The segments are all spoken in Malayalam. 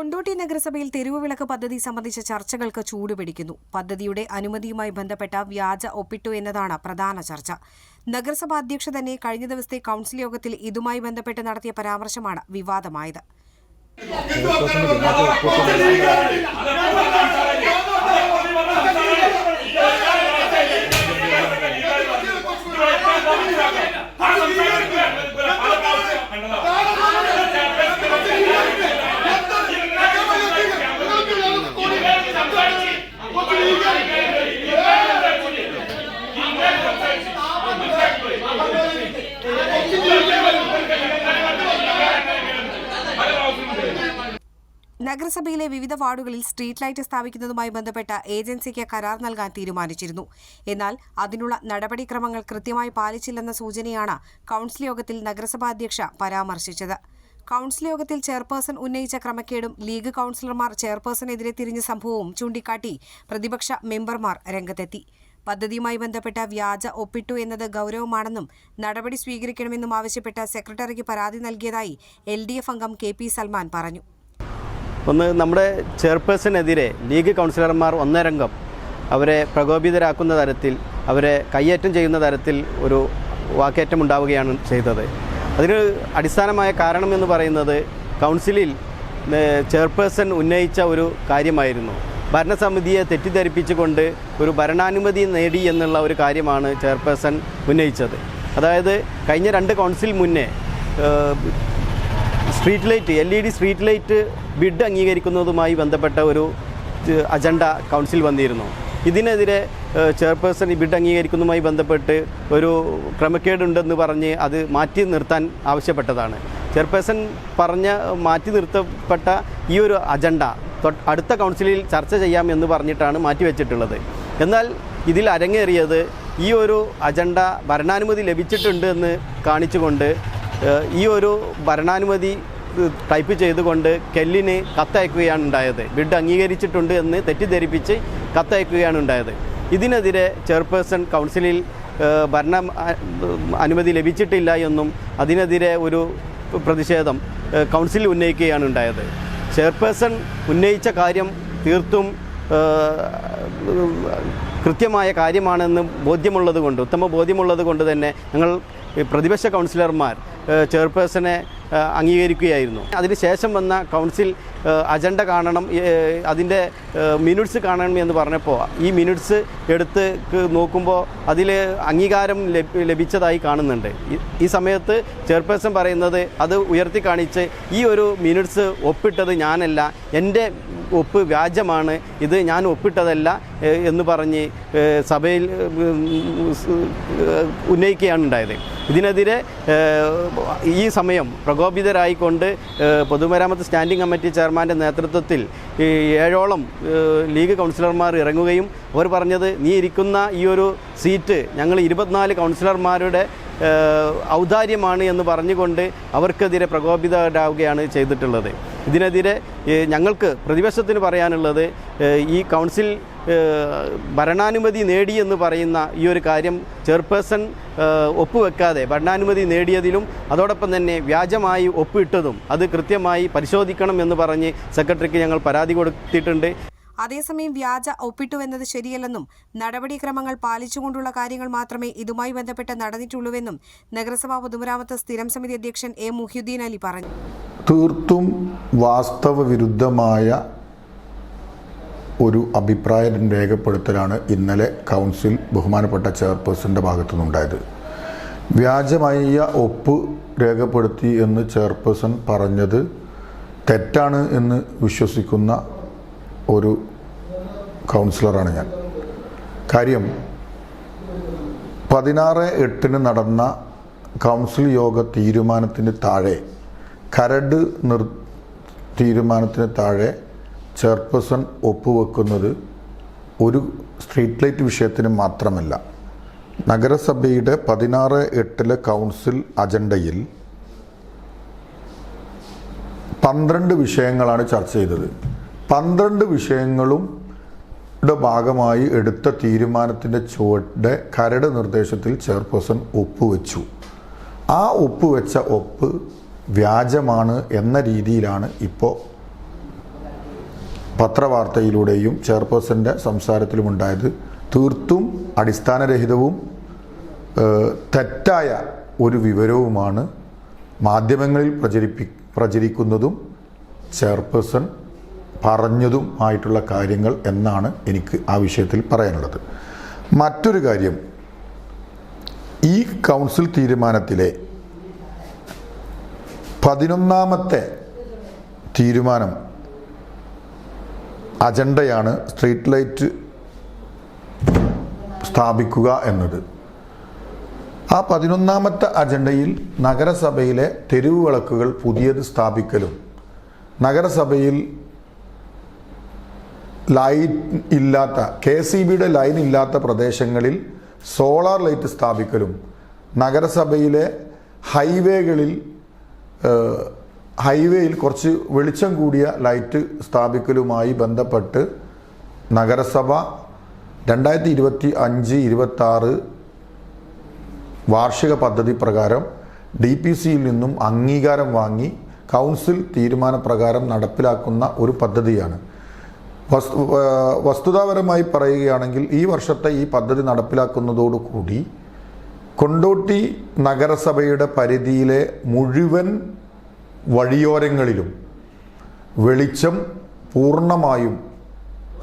കൊണ്ടോട്ടി നഗരസഭയിൽ തെരുവുവിളക്ക് പദ്ധതി സംബന്ധിച്ച ചർച്ചകൾക്ക് ചൂടുപിടിക്കുന്നു. പദ്ധതിയുടെ അനുമതിയുമായി ബന്ധപ്പെട്ട വ്യാജ ഒപ്പിട്ടു എന്നതാണ് പ്രധാന ചർച്ച. നഗരസഭാ അധ്യക്ഷ തന്നെ കഴിഞ്ഞ ദിവസത്തെ കൌൺസിൽ യോഗത്തിൽ ഇതുമായി ബന്ധപ്പെട്ട് നടത്തിയ പരാമർശമാണ് വിവാദമായത്. നഗരസഭയിലെ വിവിധ വാർഡുകളിൽ സ്ട്രീറ്റ് ലൈറ്റ് സ്ഥാപിക്കുന്നതുമായി ബന്ധപ്പെട്ട ഏജൻസിക്ക് കരാർ നൽകാൻ തീരുമാനിച്ചിരുന്നു. എന്നാൽ അതിനുള്ള നടപടിക്രമങ്ങൾ കൃത്യമായി പാലിച്ചില്ലെന്ന സൂചനയാണ് കൌൺസിൽ യോഗത്തിൽ നഗരസഭാ അധ്യക്ഷ പരാമർശിച്ചത്. കൌൺസിൽ യോഗത്തിൽ ചെയർപേഴ്സൺ ഉന്നയിച്ച ക്രമക്കേടും ലീഗ് കൌൺസിലർമാർ ചെയർപേഴ്സണെതിരെ തിരിഞ്ഞ സംഭവവും ചൂണ്ടിക്കാട്ടി പ്രതിപക്ഷ മെമ്പർമാർ രംഗത്തെത്തി. പദ്ധതിയുമായി ബന്ധപ്പെട്ട വ്യാജ ഒപ്പിട്ടു എന്നത് ഗൗരവമാണെന്നും നടപടി സ്വീകരിക്കണമെന്നും ആവശ്യപ്പെട്ട സെക്രട്ടറിക്ക് പരാതി നൽകിയതായി എൽ അംഗം കെ സൽമാൻ പറഞ്ഞു. ഒന്ന് നമ്മുടെ ചെയർപേഴ്സണെതിരെ ലീഗ് കൗൺസിലർമാർ ഒന്നരംഗം അവരെ പ്രകോപിതരാക്കുന്ന തരത്തിൽ അവരെ കയ്യേറ്റം ചെയ്യുന്ന തരത്തിൽ ഒരു വാക്കേറ്റം ഉണ്ടാവുകയാണ് ചെയ്തത്. അതിന് അടിസ്ഥാനമായ കാരണം എന്ന് പറയുന്നത് കൗൺസിലിൽ ചെയർപേഴ്സൺ ഉന്നയിച്ച ഒരു കാര്യമായിരുന്നു. ഭരണസമിതിയെ തെറ്റിദ്ധരിപ്പിച്ചുകൊണ്ട് ഒരു ഭരണാനുമതി നേടി എന്നുള്ള ഒരു കാര്യമാണ് ചെയർപേഴ്സൺ ഉന്നയിച്ചത്. അതായത് കഴിഞ്ഞ രണ്ട് കൗൺസിൽ മുന്നേ street light L E D street light bid അംഗീകരിക്കുന്നതുമായി ബന്ധപ്പെട്ട ഒരു അജണ്ട കൗൺസിൽ വന്നിരുന്നു. ഇതിനെതിരെ ചെയർപേഴ്സൺ ഈ ബിഡ് അംഗീകരിക്കുന്നതുമായി ബന്ധപ്പെട്ട് ഒരു ക്രമക്കേടുണ്ടെന്ന് പറഞ്ഞ് അത് മാറ്റി നിർത്താൻ ആവശ്യപ്പെട്ടതാണ്. ചെയർപേഴ്സൺ പറഞ്ഞ മാറ്റി നിർത്തപ്പെട്ട ഈ ഒരു അജണ്ട അടുത്ത കൗൺസിലിൽ ചർച്ച ചെയ്യാം എന്ന് പറഞ്ഞിട്ടാണ് മാറ്റിവെച്ചിട്ടുള്ളത് എന്നാൽ ഇതിൽ അരങ്ങേറിയത് ഈ ഒരു അജണ്ട ഭരണാനുമതി ലഭിച്ചിട്ടുണ്ട് എന്ന് കാണിച്ചുകൊണ്ട് ഈ ഒരു ഭരണാനുമതി ടൈപ്പ് ചെയ്തുകൊണ്ട് കെല്ലിന് കത്തയക്കുകയാണ് ഉണ്ടായത്. ബിഡ് അംഗീകരിച്ചിട്ടുണ്ട് എന്ന് തെറ്റിദ്ധരിപ്പിച്ച് കത്തയക്കുകയാണ് ഉണ്ടായത്. ഇതിനെതിരെ ചെയർപേഴ്സൺ കൗൺസിലിൽ ഭരണ അനുമതി ലഭിച്ചിട്ടില്ല എന്നും അതിനെതിരെ ഒരു പ്രതിഷേധം കൗൺസിലിൽ ഉന്നയിക്കുകയാണ് ഉണ്ടായത്. ചെയർപേഴ്സൺ ഉന്നയിച്ച കാര്യം തീർത്തും കൃത്യമായ കാര്യമാണെന്ന് ബോധ്യമുള്ളത് കൊണ്ട് ഉത്തമ ബോധ്യമുള്ളത് കൊണ്ട് തന്നെ ഞങ്ങൾ പ്രതിപക്ഷ കൗൺസിലർമാർ ചെയർപേഴ്സണെ അംഗീകരിക്കുകയായിരുന്നു. അതിനുശേഷം വന്ന കൗൺസിൽ അജണ്ട കാണണം അതിന്റെ മിനിറ്റ്സ് കാണണം എന്ന് പറഞ്ഞപ്പോൾ ഈ മിനിറ്റ്സ് എടുത്ത് നോക്കുമ്പോൾ അതിൽ അംഗീകാരം ലഭിച്ചതായി കാണുന്നുണ്ട്. ഈ- സമയത്ത് ചെയർപേഴ്സൺ പറയുന്നത് അത് ഉയർത്തി കാണിച്ച് ഈ ഒരു മിനിറ്റ്സ് ഒപ്പിട്ടത് ഞാനല്ല എന്റെ ഒപ്പ് വ്യാജമാണ് ഇത് ഞാൻ ഒപ്പിട്ടതല്ല എന്ന് പറഞ്ഞ് സഭയിൽ ഉന്നയിക്കുകയാണ് ഉണ്ടായത്. ഇതിനെതിരെ ഈ സമയം പ്രകോപിതരായിക്കൊണ്ട് പൊതുമരാമത്ത് സ്റ്റാൻഡിംഗ് കമ്മിറ്റി ചെയർമാന്റെ നേതൃത്വത്തിൽ ഈ ഏഴോളം ലീഗ് കൗൺസിലർമാർ ഇറങ്ങുകയും അവർ പറഞ്ഞത് നീ ഇരിക്കുന്ന ഈ ഒരു സീറ്റ് ഞങ്ങൾ ഇരുപത്തിനാല് കൗൺസിലർമാരുടെ ഔദാര്യമാണ് എന്ന് പറഞ്ഞുകൊണ്ട് അവർക്കെതിരെ പ്രകോപിതരാവുകയാണ് ചെയ്തിട്ടുള്ളത്. ഇതിനെതിരെ ഞങ്ങൾക്ക് പ്രതിപക്ഷത്തിന് പറയാനുള്ളത് ഈ കൗൺസിൽ ഭരണാനുമതി നേടിയെന്ന് എന്ന് പറയുന്ന ഈ ഒരു കാര്യം ചെയർപേഴ്സൺ ഒപ്പുവെക്കാതെ ഭരണാനുമതി നേടിയതിലും അതോടൊപ്പം തന്നെ വ്യാജമായി ഒപ്പിട്ടതും അത് കൃത്യമായി പരിശോധിക്കണം എന്ന് പറഞ്ഞ് സെക്രട്ടറിക്ക് ഞങ്ങൾ പരാതി കൊടുത്തിട്ടുണ്ട്. അതേസമയം വ്യാജ ഒപ്പിട്ടുവെന്നത് ശരിയല്ലെന്നും നടപടിക്രമങ്ങൾ പാലിച്ചുകൊണ്ടുള്ള കാര്യങ്ങൾ മാത്രമേ ഇതുമായി ബന്ധപ്പെട്ട് നടന്നിട്ടുള്ളൂവെന്നും നഗരസഭാ പൊതുമരാമത്ത് സ്ഥിരം സമിതി അധ്യക്ഷൻ എ മുഹ്യുദ്ദീൻ അലി പറഞ്ഞു. തീർത്തും വാസ്തവ വിരുദ്ധമായ ഒരു അഭിപ്രായം രേഖപ്പെടുത്തലാണ് ഇന്നലെ കൗൺസിൽ ബഹുമാനപ്പെട്ട ചെയർപേഴ്സന്റെ ഭാഗത്തു നിന്നുണ്ടായത് വ്യാജമായ ഒപ്പ് രേഖപ്പെടുത്തി എന്ന് ചെയർപേഴ്സൺ പറഞ്ഞത് തെറ്റാണ് എന്ന് വിശ്വസിക്കുന്ന ഒരു കൗൺസിലറാണ് ഞാൻ. കാര്യം പതിനാറ് എട്ടിന് നടന്ന കൗൺസിൽ യോഗ തീരുമാനത്തിന് താഴെ കരട് നിർ തീരുമാനത്തിന് താഴെ ചെയർപേഴ്സൺ ഒപ്പുവെക്കുന്നത് ഒരു സ്ട്രീറ്റ് ലൈറ്റ് വിഷയത്തിന് മാത്രമല്ല. നഗരസഭയുടെ പതിനാറ് എട്ടിലെ കൗൺസിൽ അജണ്ടയിൽ പന്ത്രണ്ട് വിഷയങ്ങളാണ് ചർച്ച ചെയ്തത്. പന്ത്രണ്ട് വിഷയങ്ങളും ഭാഗമായി എടുത്ത തീരുമാനത്തിന്റെ ചുവടെ കരട് നിർദ്ദേശത്തിൽ ചെയർപേഴ്സൺ ഒപ്പുവെച്ചു. ആ ഒപ്പുവെച്ച ഒപ്പ് വ്യാജമാണ് എന്ന രീതിയിലാണ് ഇപ്പോൾ പത്രവാർത്തയിലൂടെയും ചെയർപേഴ്സന്റെ സംസാരത്തിലും ഉണ്ടായത് തീർത്തും അടിസ്ഥാനരഹിതവും തെറ്റായ ഒരു വിവരവുമാണ് മാധ്യമങ്ങളിൽ പ്രചരിപ്പി പ്രചരിക്കുന്നതും ചെയർപേഴ്സൺ പറഞ്ഞതും ആയിട്ടുള്ള കാര്യങ്ങൾ എന്നാണ് എനിക്ക് ആ വിഷയത്തിൽ പറയാനുള്ളത്. മറ്റൊരു കാര്യം ഈ കൗൺസിൽ തീരുമാനത്തിലെ പതിനൊന്നാമത്തെ തീരുമാനം അജണ്ടയാണ് സ്ട്രീറ്റ് ലൈറ്റ് സ്ഥാപിക്കുക എന്നത്. ആ പതിനൊന്നാമത്തെ അജണ്ടയിൽ നഗരസഭയിലെ തെരുവ് വിളക്കുകൾ പുതിയത് സ്ഥാപിക്കലും. നഗരസഭയിൽ ലൈൻ ഇല്ലാത്ത കെ സി ബിയുടെ ലൈൻ ഇല്ലാത്ത പ്രദേശങ്ങളിൽ സോളാർ ലൈറ്റ് സ്ഥാപിക്കലും. നഗരസഭയിലെ ഹൈവേകളിൽ ഹൈവേയിൽ കുറച്ച് വെളിച്ചം കൂടിയ ലൈറ്റ് സ്ഥാപിക്കലുമായി ബന്ധപ്പെട്ട് നഗരസഭ രണ്ടായിരത്തി ഇരുപത്തി അഞ്ച് ഇരുപത്തി വാർഷിക പദ്ധതി പ്രകാരം ഡി പി സിയിൽ നിന്നും അംഗീകാരം വാങ്ങി കൗൺസിൽ തീരുമാനപ്രകാരം നടപ്പിലാക്കുന്ന ഒരു പദ്ധതിയാണ്. വസ്തു വസ്തുതാപരമായി പറയുകയാണെങ്കിൽ ഈ വർഷത്തെ ഈ പദ്ധതി നടപ്പിലാക്കുന്നതോടുകൂടി കൊണ്ടോട്ടി നഗരസഭയുടെ പരിധിയിലെ മുഴുവൻ വഴിയോരങ്ങളിലും വെളിച്ചം പൂർണമായും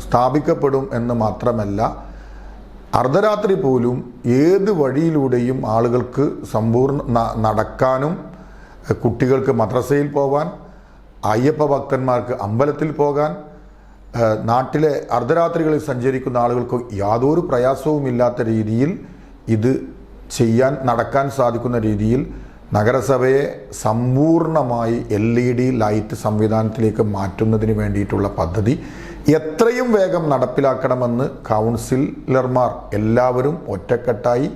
സ്ഥാപിക്കപ്പെടും എന്ന് മാത്രമല്ല അർദ്ധരാത്രി പോലും ഏത് വഴിയിലൂടെയും ആളുകൾക്ക് സമ്പൂർണ നടക്കാനും കുട്ടികൾക്ക് മദ്രസയിൽ പോകാൻ അയ്യപ്പ ഭക്തന്മാർക്ക് അമ്പലത്തിൽ പോകാൻ നാട്ടിലെ അർദ്ധരാത്രികളിൽ സഞ്ചരിക്കുന്ന ആളുകൾക്ക് യാതൊരു പ്രയാസവുമില്ലാത്ത രീതിയിൽ ഇത് ചെയ്യാൻ നടക്കാൻ സാധിക്കുന്ന രീതിയിൽ നഗരസഭയെ സമ്പൂർണമായി എൽ ഇ ഡി ലൈറ്റ് സംവിധാനത്തിലേക്ക് മാറ്റുന്നതിന് വേണ്ടിയിട്ടുള്ള പദ്ധതി എത്രയും വേഗം നടപ്പിലാക്കണമെന്ന് കൗൺസിലർമാർ എല്ലാവരും ഒറ്റക്കെട്ടായി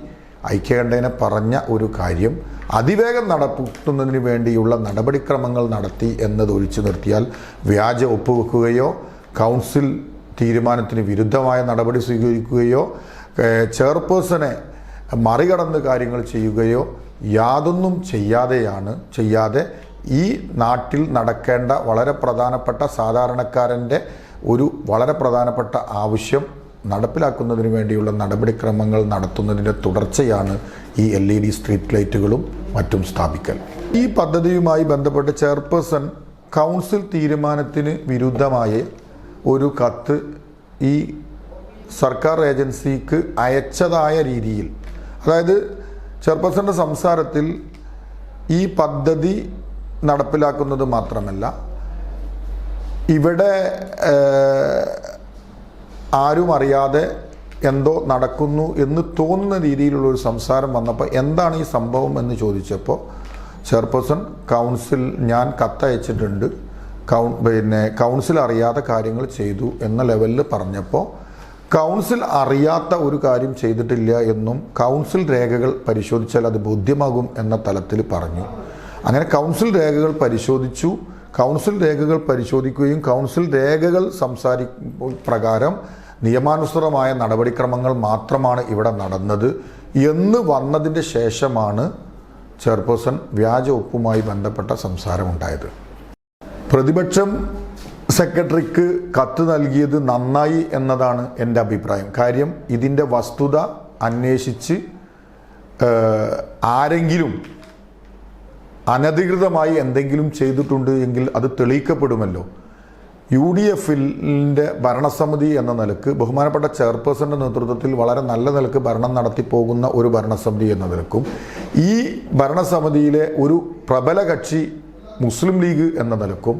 ഐക്യകണ്ഠേന പറഞ്ഞ ഒരു കാര്യം. അതിവേഗം നടത്തുന്നതിന് വേണ്ടിയുള്ള നടപടിക്രമങ്ങൾ നടത്തി എന്നത് ഒഴിച്ചു നിർത്തിയാൽ വ്യാജ ഒപ്പുവെക്കുകയോ കൗൺസിൽ തീരുമാനത്തിന് വിരുദ്ധമായ നടപടി സ്വീകരിക്കുകയോ ചെയർപേഴ്സണെ മറികടന്ന് കാര്യങ്ങൾ ചെയ്യുകയോ യാതൊന്നും ചെയ്യാതെയാണ് ചെയ്യാതെ ഈ നാട്ടിൽ നടക്കേണ്ട വളരെ പ്രധാനപ്പെട്ട സാധാരണക്കാരന്റെ ഒരു വളരെ പ്രധാനപ്പെട്ട ആവശ്യം നടപ്പിലാക്കുന്നതിന് വേണ്ടിയുള്ള നടപടിക്രമങ്ങൾ നടത്തുന്നതിന്റെ തുടർച്ചയാണ് ഈ എൽ ഇ ഡി സ്ട്രീറ്റ് ലൈറ്റുകളും മറ്റും സ്ഥാപിക്കൽ. ഈ പദ്ധതിയുമായി ബന്ധപ്പെട്ട് ചെയർപേഴ്സൺ കൗൺസിൽ തീരുമാനത്തിന് വിരുദ്ധമായ ഒരു കത്ത് ഈ സർക്കാർ ഏജൻസിക്ക് അയച്ചതായ രീതിയിൽ അതായത് ചെയർപേഴ്സന്റെ സംസാരത്തിൽ ഈ പദ്ധതി നടപ്പിലാക്കുന്നത് മാത്രമല്ല ഇവിടെ ആരും അറിയാതെ എന്തോ നടക്കുന്നു എന്ന് തോന്നുന്ന രീതിയിലുള്ള ഒരു സംസാരം വന്നപ്പോൾ എന്താണ് ഈ സംഭവം എന്ന് ചോദിച്ചപ്പോൾ ചെയർപേഴ്സൺ കൗൺസിൽ ഞാൻ കത്തയച്ചിട്ടുണ്ട്. കൗൺ പിന്നെ കൗൺസിൽ അറിയാത്ത കാര്യങ്ങൾ ചെയ്തു എന്ന ലെവലിൽ പറഞ്ഞപ്പോൾ കൗൺസിൽ അറിയാത്ത ഒരു കാര്യം ചെയ്തിട്ടില്ല എന്നും കൗൺസിൽ രേഖകൾ പരിശോധിച്ചാൽ അത് ബോധ്യമാകും എന്ന തലത്തിൽ പറഞ്ഞു. അങ്ങനെ കൗൺസിൽ രേഖകൾ പരിശോധിച്ചു. കൗൺസിൽ രേഖകൾ പരിശോധിക്കുകയും കൗൺസിൽ രേഖകൾ സംസാരി പ്രകാരം നിയമാനുസൃതമായ നടപടിക്രമങ്ങൾ മാത്രമാണ് ഇവിടെ നടന്നത്. എന്ന് വന്നതിന്റെ ശേഷമാണ് ചെയർപേഴ്സൺ വ്യാജ ഒപ്പുമായി ബന്ധപ്പെട്ട സംസാരമുണ്ടായത്. പ്രതിപക്ഷം സെക്രട്ടറിക്ക് കത്ത് നൽകിയത് നന്നായി എന്നതാണ് എന്റെ അഭിപ്രായം. കാര്യം ഇതിന്റെ വസ്തുത അന്വേഷിച്ച് ആരെങ്കിലും അനധികൃതമായി എന്തെങ്കിലും ചെയ്തിട്ടുണ്ട് എങ്കിൽ അത് തെളിയിക്കപ്പെടുമല്ലോ. യു ഡി എഫിന്റെ ഭരണസമിതി എന്ന നിലയ്ക്ക് ബഹുമാനപ്പെട്ട ചെയർപേഴ്സന്റെ നേതൃത്വത്തിൽ വളരെ നല്ല നിലയ്ക്ക് ഭരണം നടത്തി പോകുന്ന ഒരു ഭരണസമിതി എന്ന നിലക്കും ഈ ഭരണസമിതിയിലെ ഒരു പ്രബല കക്ഷി മുസ്ലിം ലീഗ് എന്ന നിലക്കും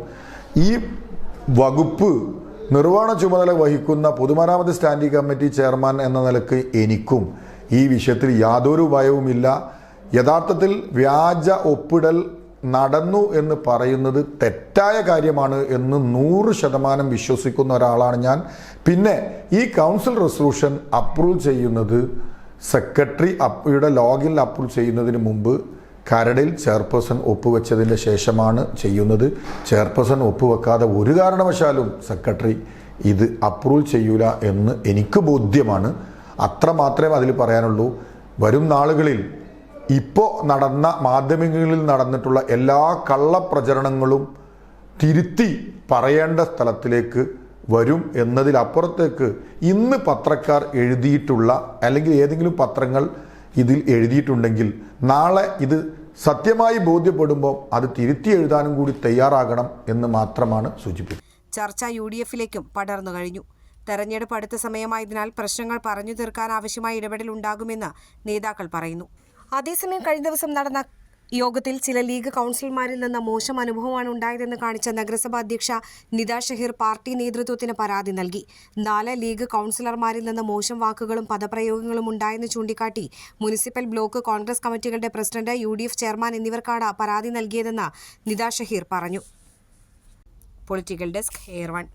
ഈ വകുപ്പ് നിർവഹണ ചുമതല വഹിക്കുന്ന പൊതുമരാമത്ത് സ്റ്റാൻഡിംഗ് കമ്മിറ്റി ചെയർമാൻ എന്ന നിലയ്ക്ക് എനിക്കും ഈ വിഷയത്തിൽ യാതൊരു ഭയവുമില്ല. യഥാർത്ഥത്തിൽ വ്യാജ ഒപ്പിടൽ നടന്നു എന്ന് പറയുന്നത് തെറ്റായ കാര്യമാണ് എന്ന് നൂറ് ശതമാനം വിശ്വസിക്കുന്ന ഒരാളാണ് ഞാൻ. പിന്നെ ഈ കൗൺസിൽ റെസൊല്യൂഷൻ അപ്രൂവ് ചെയ്യുന്നത് സെക്രട്ടറി അപ്പയുടെ ലോഗിൻ അപ്രൂവ് ചെയ്യുന്നതിന് മുമ്പ് കരടിൽ ചെയർപേഴ്സൺ ഒപ്പുവെച്ചതിന്റെ ശേഷമാണ് ചെയ്യുന്നത്. ചെയർപേഴ്സൺ ഒപ്പുവെക്കാതെ ഒരു കാരണവശാലും സെക്രട്ടറി ഇത് അപ്രൂവ് ചെയ്യൂല എന്ന് എനിക്ക് ബോധ്യമാണ്. അത്ര മാത്രമേ അതിൽ പറയാനുള്ളൂ. വരും നാളുകളിൽ ഇപ്പോൾ നടന്ന മാധ്യമങ്ങളിൽ നടന്നിട്ടുള്ള എല്ലാ കള്ളപ്രചരണങ്ങളും തിരുത്തി പറയേണ്ട സ്ഥലത്തിലേക്ക് വരും എന്നതിലപ്പുറത്തേക്ക് ഇന്ന് പത്രക്കാർ എഴുതിയിട്ടുള്ള അല്ലെങ്കിൽ ഏതെങ്കിലും പത്രങ്ങൾ ഇതിൽ എഴുതിയിട്ടുണ്ടെങ്കിൽ നാളെ ഇത് സത്യമായി ബോധ്യപ്പെടുമ്പോൾ അത് തിരുത്തി എഴുതാനും കൂടി തയ്യാറാകണം എന്ന് മാത്രമാണ് സൂചിപ്പിക്കുന്നത്. ചർച്ച യു ഡി എഫിലേക്കും പടർന്നു കഴിഞ്ഞു. തെരഞ്ഞെടുപ്പ് അടുത്ത സമയമായതിനാൽ പ്രശ്നങ്ങൾ പറഞ്ഞു തീർക്കാൻ ആവശ്യമായ ഇടപെടൽ ഉണ്ടാകുമെന്ന് നേതാക്കൾ പറയുന്നു. അതേസമയം കഴിഞ്ഞ ദിവസം നടന്ന യോഗത്തിൽ ചില ലീഗ് കൗൺസിലർമാരിൽ നിന്ന് മോശം അനുഭവമാണ് ഉണ്ടായതെന്ന് കാണിച്ച നഗരസഭാ അധ്യക്ഷ നിത ഷഹീർ പാർട്ടി നേതൃത്വത്തിന് പരാതി നൽകി. നാല് ലീഗ് കൗൺസിലർമാരിൽ നിന്ന് മോശം വാക്കുകളും പദപ്രയോഗങ്ങളും ഉണ്ടായെന്ന് ചൂണ്ടിക്കാട്ടി മുനിസിപ്പൽ ബ്ലോക്ക് കോൺഗ്രസ് കമ്മിറ്റികളുടെ പ്രസിഡന്റ് യു ചെയർമാൻ എന്നിവർക്കാണ് പരാതി നൽകിയതെന്ന് നിത ഷഹീർ പറഞ്ഞു. Political desk air one.